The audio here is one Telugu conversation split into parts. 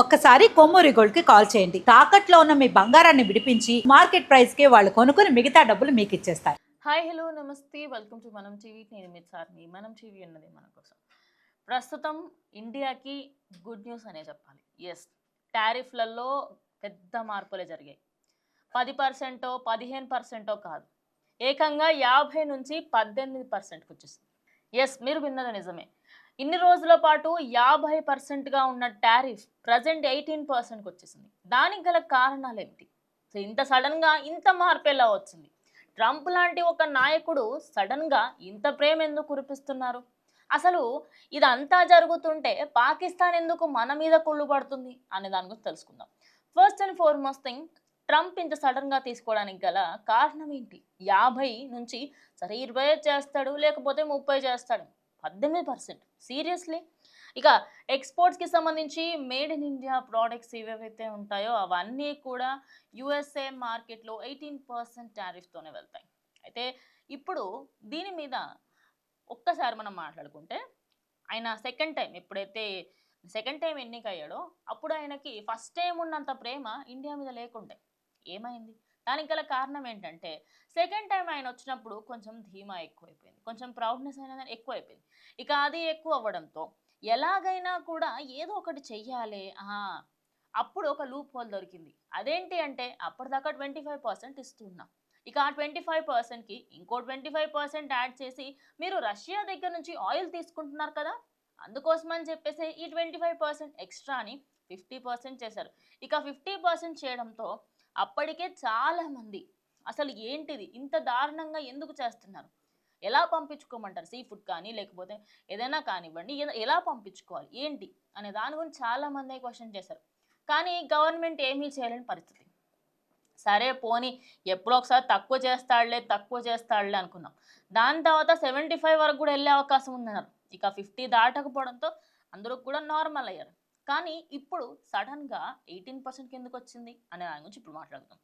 ఒక్కసారి కొమ్మూరి గోల్డ్కి కాల్ చేయండి. తాకట్లో ఉన్న మీ బంగారాన్ని విడిపించి మార్కెట్ ప్రైస్కి వాళ్ళు కొనుక్కుని మిగతా డబ్బులు మీకు ఇచ్చేస్తారు. హాయ్ హలో నమస్తే. వెల్కమ్ టు మనం టీవీ. నేను మీ సార్ని. మనం టీవీ ఉన్నది మన కోసం. ప్రస్తుతం ఇండియాకి గుడ్ న్యూస్ అనే చెప్పాలి. ఎస్ టారిఫ్లలో పెద్ద మార్పులే జరిగాయి. పది పర్సెంటో పదిహేను పర్సెంటో కాదు. ఏకంగా యాభై నుంచి పద్దెనిమిది పర్సెంట్కి వచ్చేసింది. ఎస్ మీరు విన్నది నిజమే. ఇన్ని రోజుల పాటు యాభై పర్సెంట్గా ఉన్న టారిఫ్ ప్రజెంట్ ఎయిటీన్ పర్సెంట్కి వచ్చేసింది. దానికి గల కారణాలు ఏమిటి? సో ఇంత సడన్గా ఇంత మార్పు ఎలా వచ్చింది? ట్రంప్ లాంటి ఒక నాయకుడు సడన్గా ఇంత ప్రేమ ఎందుకు కురిపిస్తున్నారు? అసలు ఇదంతా జరుగుతుంటే పాకిస్తాన్ ఎందుకు మన మీద కుళ్ళు పడుతుంది అనే దాని గురించి తెలుసుకుందాం. First and foremost thing Trump ఇంత సడన్గా తీసుకోవడానికి గల కారణం ఏంటి? యాభై నుంచి సరే ఇరవై చేస్తాడు లేకపోతే ముప్పై చేస్తాడు. పద్దెనిమిది పర్సెంట్. సీరియస్లీ? ఇక ఎక్స్పోర్ట్స్కి సంబంధించి మేడ్ ఇన్ ఇండియా ప్రోడక్ట్స్ ఏవేవైతే ఉంటాయో అవన్నీ కూడా యుఎస్ఏ మార్కెట్లో ఎయిటీన్ పర్సెంట్ టారిఫ్తోనే వెళ్తాయి. అయితే ఇప్పుడు దీని మీద ఒక్కసారి మనం మాట్లాడుకుంటే ఆయన సెకండ్ టైం ఎప్పుడైతే సెకండ్ టైం ఎన్నికయ్యాడో అప్పుడు ఆయనకి ఫస్ట్ టైం ఉన్నంత ప్రేమ ఇండియా మీద లేకుండే. ఏమైంది? దానికి గల కారణం ఏంటంటే సెకండ్ టైం ఆయన వచ్చినప్పుడు కొంచెం ధీమా ఎక్కువైపోయింది. కొంచెం ప్రౌడ్నెస్ అనేది ఎక్కువైపోయింది. ఇక అది ఎక్కువ అవ్వడంతో ఎలాగైనా కూడా ఏదో ఒకటి చెయ్యాలి ఆ, అప్పుడు ఒక లూప్ హోల్ దొరికింది. అదేంటి అంటే అప్పటిదాకా ట్వంటీ ఫైవ్ పర్సెంట్ ఇస్తున్నాం. ఇక ఆ ట్వంటీ ఫైవ్ పర్సెంట్కి ఇంకో ట్వంటీ ఫైవ్ పర్సెంట్ యాడ్ చేసి మీరు రష్యా దగ్గర నుంచి ఆయిల్ తీసుకుంటున్నారు కదా అందుకోసం అని చెప్పేసి ఈ ట్వంటీ ఫైవ్ పర్సెంట్ ఎక్స్ట్రాని ఫిఫ్టీ పర్సెంట్ చేశారు. ఇక ఫిఫ్టీ పర్సెంట్ చేయడంతో అప్పటికే చాలామంది అసలు ఏంటిది? ఇంత దారుణంగా ఎందుకు చేస్తున్నారు? ఎలా పంపించుకోమంటారు? సీ ఫుడ్ కానీ లేకపోతే ఏదైనా కానివ్వండి ఎలా పంపించుకోవాలి? ఏంటి? అనే దాని గురించి చాలామంది క్వశ్చన్ చేశారు. కానీ గవర్నమెంట్ ఏమీ చేయలేని పరిస్థితి. సరే పోనీ ఎప్పుడో ఒకసారి తక్కువ చేస్తాడులే తక్కువ చేస్తాడులే అనుకున్నాం. దాని తర్వాత సెవెంటీ ఫైవ్ వరకు కూడా వెళ్ళే అవకాశం ఉందన్నారు. ఇక ఫిఫ్టీ దాటకపోవడంతో అందరూ కూడా నార్మల్ అయ్యారు. కానీ ఇప్పుడు సడన్గా ఎయిటీన్ పర్సెంట్ కిందకు వచ్చింది అనే దాని గురించి ఇప్పుడు మాట్లాడుదాం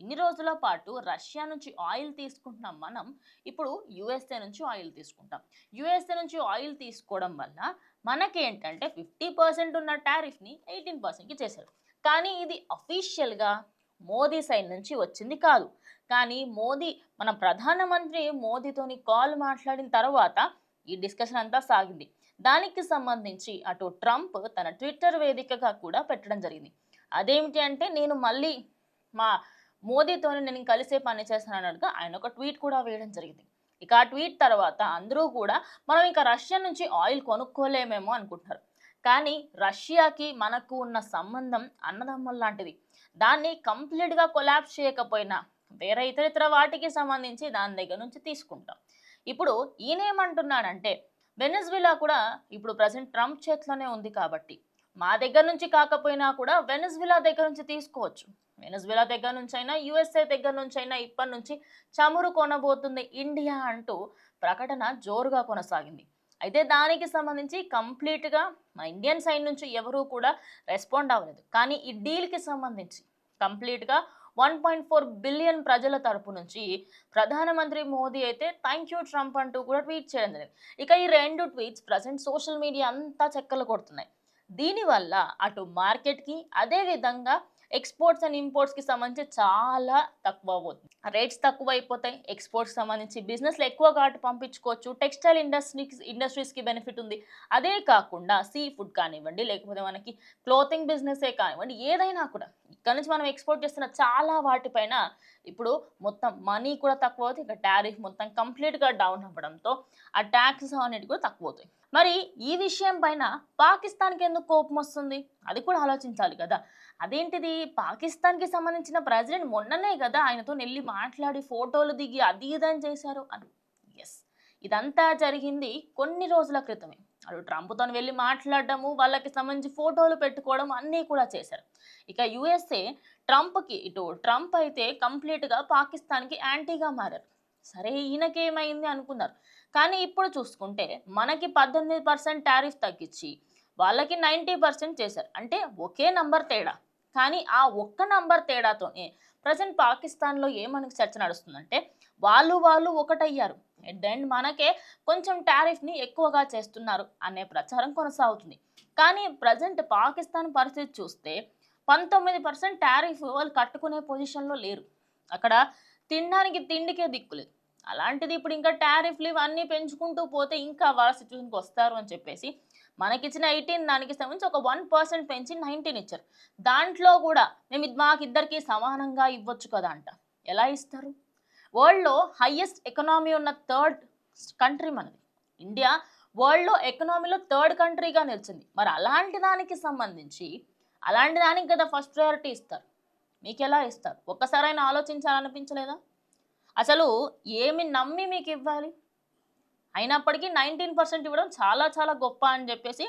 ఇన్ని రోజుల పాటు రష్యా నుంచి ఆయిల్ తీసుకుంటున్నాం మనం ఇప్పుడు యుఎస్ఏ నుంచి ఆయిల్ తీసుకుంటాం. యుఎస్ఏ నుంచి ఆయిల్ తీసుకోవడం వల్ల మనకేంటంటే ఫిఫ్టీ పర్సెంట్ ఉన్న టారిఫ్ని ఎయిటీన్ పర్సెంట్కి చేశారు. కానీ ఇది అఫీషియల్గా మోదీ సైడ్ నుంచి వచ్చింది కాదు. కానీ మోదీ మన ప్రధానమంత్రి మోదీతోని కాల్ మాట్లాడిన తర్వాత ఈ డిస్కషన్ అంతా సాగింది. దానికి సంబంధించి అటు ట్రంప్ తన ట్విట్టర్ వేదికగా కూడా పెట్టడం జరిగింది. అదేమిటి అంటే నేను మళ్ళీ మా మోదీతోని నేను కలిసే పని చేస్తాను అన్నట్టుగా ఆయన ఒక ట్వీట్ కూడా వేయడం జరిగింది. ఇక ఆ ట్వీట్ తర్వాత అందరూ కూడా మనం ఇంకా రష్యా నుంచి ఆయిల్ కొనుక్కోలేమేమో అనుకుంటున్నారు. కానీ రష్యాకి మనకు ఉన్న సంబంధం అన్నదమ్ముల లాంటిది. దాన్ని కంప్లీట్గా కొలాప్స్ చేయకపోయినా వేరే ఇతర ఇతర వాటికి సంబంధించి దాని దగ్గర నుంచి తీసుకుంటాం. ఇప్పుడు ఈయనేమంటున్నాడంటే ఏమంటున్నాడంటే కూడా ఇప్పుడు ప్రజెంట్ ట్రంప్ చేతిలోనే ఉంది కాబట్టి. మా దగ్గర నుంచి కాకపోయినా కూడా వెనెజులా దగ్గర నుంచి తీసుకోవచ్చు. వెనెజులా దగ్గర నుంచి అయినా యుఎస్ఏ దగ్గర నుంచి అయినా ఇప్పటి నుంచి చమురు కొనబోతుంది ఇండియా అంటూ ప్రకటన జోరుగా కొనసాగింది. అయితే దానికి సంబంధించి కంప్లీట్గా మా ఇండియన్ సైడ్ నుంచి ఎవరూ కూడా రెస్పాండ్ అవ్వలేదు. కానీ ఈ డీల్కి సంబంధించి కంప్లీట్గా వన్ పాయింట్ ఫోర్ బిలియన్ ప్రజల తరపు నుంచి ప్రధానమంత్రి మోదీ అయితే థ్యాంక్ యూ ట్రంప్ అంటూ కూడా ట్వీట్ చేయడం జరిగింది. ఇక ఈ రెండు ట్వీట్స్ ప్రజెంట్ సోషల్ మీడియా అంతా చెక్కలు కొడుతున్నాయి. దీనివల్ల అటు మార్కెట్కి అదే విధంగా ఎక్స్పోర్ట్స్ అండ్ ఇంపోర్ట్స్కి సంబంధించి చాలా తక్కువ అవుతుంది. రేట్స్ తక్కువ అయిపోతాయి ఎక్స్పోర్ట్స్ సంబంధించి బిజినెస్లు ఎక్కువ అటు పంపించుకోవచ్చు. టెక్స్టైల్ ఇండస్ట్రీకి ఇండస్ట్రీస్కి బెనిఫిట్ ఉంది. అదే కాకుండా సీ ఫుడ్ కానివ్వండి లేకపోతే మనకి క్లోతింగ్ బిజినెసే కానివ్వండి ఏదైనా కూడా ఇక్కడ నుంచి మనం ఎక్స్పోర్ట్ చేస్తున్న చాలా వాటిపైన ఇప్పుడు మొత్తం మనీ కూడా తక్కువ అవుతుంది. ఇక టారిఫ్ మొత్తం కంప్లీట్గా డౌన్ అవ్వడంతో ఆ ట్యాక్సెస్ అనేవి కూడా తక్కువ అవుతాయి. మరి ఈ విషయం పైన పాకిస్తాన్కి ఎందుకు కోపం వస్తుంది? అది కూడా ఆలోచించాలి కదా. అదేంటిది? పాకిస్తాన్కి సంబంధించిన ప్రెసిడెంట్ మొన్ననే కదా ఆయనతో వెళ్ళి మాట్లాడి ఫోటోలు దిగి అది ఇదని చేశారు అని. ఎస్ ఇదంతా జరిగింది కొన్ని రోజుల క్రితమే. అటు ట్రంప్తో వెళ్ళి మాట్లాడడము వాళ్ళకి సంబంధించి ఫోటోలు పెట్టుకోవడం అన్నీ కూడా చేశారు. ఇక యుఎస్ఏ ట్రంప్కి ఇటు ట్రంప్ అయితే కంప్లీట్గా పాకిస్తాన్కి యాంటీగా మారారు. సరే ఈయనకేమైంది అనుకున్నారు. కానీ ఇప్పుడు చూసుకుంటే మనకి పద్దెనిమిది పర్సెంట్ టారిఫ్ తగ్గించి వాళ్ళకి నైంటీ పర్సెంట్ చేశారు. అంటే ఒకే నంబర్ తేడా. కానీ ఆ ఒక్క నంబర్ తేడాతోనే ప్రజెంట్ పాకిస్తాన్లో ఏమనకు చర్చ నడుస్తుందంటే వాళ్ళు వాళ్ళు ఒకటయ్యారు. ఎట్ ద ఎండ్ మనకే కొంచెం టారిఫ్ని ఎక్కువగా చేస్తున్నారు అనే ప్రచారం కొనసాగుతుంది. కానీ ప్రజెంట్ పాకిస్తాన్ పరిస్థితి చూస్తే పంతొమ్మిది పర్సెంట్ టారిఫ్ వాళ్ళు కట్టుకునే పొజిషన్లో లేరు. అక్కడ తినడానికి తిండికే దిక్కులేదు అలాంటిది ఇప్పుడు ఇంకా టారిఫ్లు ఇవన్నీ పెంచుకుంటూ పోతే ఇంకా వాళ్ళ సిచ్యువేషన్కి వస్తారు అని చెప్పేసి మనకిచ్చిన ఎయిటీన్ దానికి సంబంధించి ఒక వన్ పర్సెంట్ పెంచి నైన్టీన్ ఇచ్చారు. దాంట్లో కూడా మేము మాకు మాకిద్దరికి సమానంగా ఇవ్వచ్చు కదా అంట. ఎలా ఇస్తారు? వరల్డ్లో హయ్యెస్ట్ ఎకనామీ ఉన్న థర్డ్ కంట్రీ మనది. ఇండియా వరల్డ్లో ఎకనామీలో థర్డ్ కంట్రీగా నిలిచింది. మరి అలాంటి దానికి సంబంధించి అలాంటి దానికి కదా ఫస్ట్ ప్రయారిటీ ఇస్తారు. మీకు ఎలా ఇస్తారు? ఒక్కసారైనా ఆలోచించాలనిపించలేదా? అసలు ఏమి నమ్మి మీకు ఇవ్వాలి అయినప్పటికీ నైన్టీన్ పర్సెంట్ ఇవ్వడం చాలా చాలా గొప్ప అని చెప్పేసి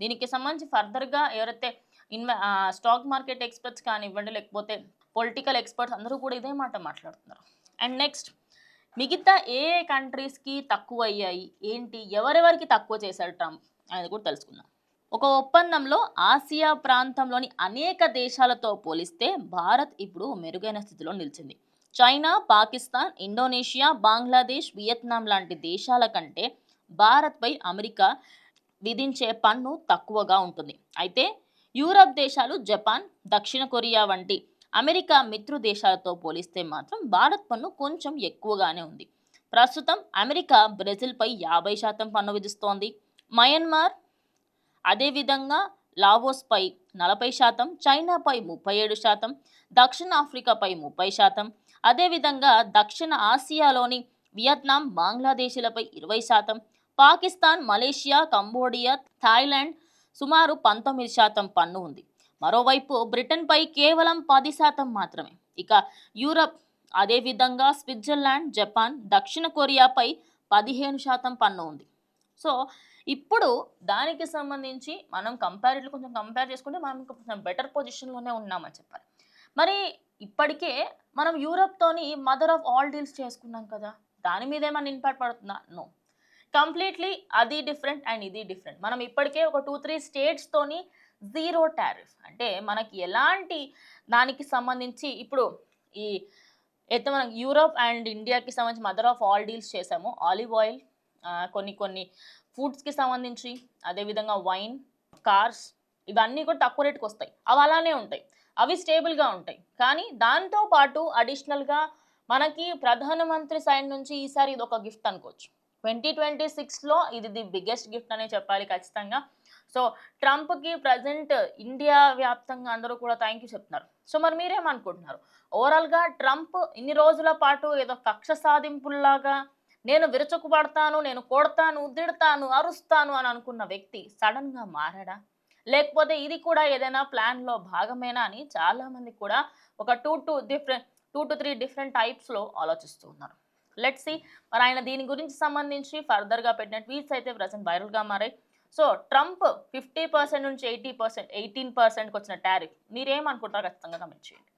దీనికి సంబంధించి ఫర్దర్గా ఎవరైతే ఇన్వె స్టాక్ మార్కెట్ ఎక్స్పర్ట్స్ కానివ్వండి లేకపోతే పొలిటికల్ ఎక్స్పర్ట్స్ అందరూ కూడా ఇదే మాట మాట్లాడుతున్నారు. అండ్ నెక్స్ట్ మిగతా ఏ ఏ కంట్రీస్కి తక్కువ అయ్యాయి ఏంటి? ఎవరెవరికి తక్కువ చేశారు ట్రంప్? అనేది కూడా తెలుసుకుందాం. ఒక ఒప్పందంలో ఆసియా ప్రాంతంలోని అనేక దేశాలతో పోలిస్తే భారత్ ఇప్పుడు మెరుగైన స్థితిలో నిలిచింది. China Pakistan Indonesia Bangladesh Vietnam లాంటి దేశాల కంటే భారత్పై అమెరికా విధించే పన్ను తక్కువగా ఉంటుంది. అయితే యూరప్ దేశాలు జపాన్ దక్షిణ కొరియా వంటి అమెరికా మిత్రు దేశాలతో పోలిస్తే మాత్రం భారత్ పన్ను కొంచెం ఎక్కువగానే ఉంది. ప్రస్తుతం అమెరికా బ్రెజిల్పై యాభై శాతం పన్ను విధిస్తోంది. మయన్మార్ అదేవిధంగా లావోస్పై నలభై శాతం చైనాపై ముప్పై ఏడు శాతం దక్షిణ ఆఫ్రికాపై ముప్పై శాతం అదేవిధంగా దక్షిణ ఆసియాలోని వియత్నాం బంగ్లాదేశీలపై ఇరవై శాతం పాకిస్తాన్ మలేషియా కంబోడియా థాయిలాండ్ సుమారు పంతొమ్మిది శాతం పన్ను ఉంది. మరోవైపు బ్రిటన్పై కేవలం పది శాతం మాత్రమే. ఇక యూరప్ అదేవిధంగా స్విట్జర్లాండ్ జపాన్ దక్షిణ కొరియాపై పదిహేను శాతం పన్ను ఉంది. సో ఇప్పుడు దానికి సంబంధించి మనం కంపారిటివ్ కొంచెం కంపేర్ చేసుకుంటే మనం కొంచెం బెటర్ పొజిషన్లోనే ఉన్నామని చెప్పాలి. మరి ఇప్పటికే మనం యూరప్తోని మదర్ ఆఫ్ ఆల్ డీల్స్ చేసుకున్నాం కదా దాని మీద ఏమైనా ఇంపాక్ట్ పడుతుందా? నో. కంప్లీట్లీ అది డిఫరెంట్ అండ్ ఇది డిఫరెంట్. మనం ఇప్పటికే ఒక టూ త్రీ స్టేట్స్తోని జీరో టారిఫ్. అంటే మనకి ఎలాంటి దానికి సంబంధించి ఇప్పుడు ఈ అయితే మనం యూరోప్ అండ్ ఇండియాకి సంబంధించి మదర్ ఆఫ్ ఆల్ డీల్స్ చేసాము. ఆలివ్ ఆయిల్ కొన్ని కొన్ని ఫుడ్స్కి సంబంధించి అదేవిధంగా వైన్ కార్స్ ఇవన్నీ కూడా తక్కువ రేటుకి వస్తాయి అవి అలానే ఉంటాయి. అవి స్టేబుల్గా ఉంటాయి. కానీ దాంతో పాటు అడిషనల్గా మనకి ప్రధానమంత్రి సైడ్ నుంచి ఈసారి ఇది ఒక గిఫ్ట్ అనుకోవచ్చు. ట్వంటీ ట్వంటీ సిక్స్లో ఇది ది బిగ్గెస్ట్ గిఫ్ట్ అనే చెప్పాలి ఖచ్చితంగా. సో ట్రంప్కి ప్రజెంట్ ఇండియా వ్యాప్తంగా అందరూ కూడా థ్యాంక్ యూ చెప్తున్నారు. సో మరి మీరేమనుకుంటున్నారు? ఓవరాల్గా ట్రంప్ ఇన్ని రోజుల పాటు ఏదో కక్ష సాధింపుల్లాగా నేను విరుచుకుపడతాను నేను కొడతాను తిడతాను అరుస్తాను అని అనుకున్న వ్యక్తి సడన్గా మారాడా? లేకపోతే ఇది కూడా ఏదైనా ప్లాన్లో భాగమేనా అని చాలామంది కూడా ఒక two to different two to three different టైప్స్లో ఆలోచిస్తూ ఉన్నారు. లెట్ సి మరి ఆయన దీని గురించి సంబంధించి ఫర్దర్గా పెట్టిన ట్వీట్స్ అయితే ప్రజెంట్ వైరల్గా మారాయి. సో ట్రంప్ ఫిఫ్టీ పర్సెంట్ నుంచి ఎయిటీ పర్సెంట్ ఎయిటీన్ పర్సెంట్కి వచ్చిన టారిఫ్ మీరేమనుకుంటారో ఖచ్చితంగా కమెంట్ చేయండి.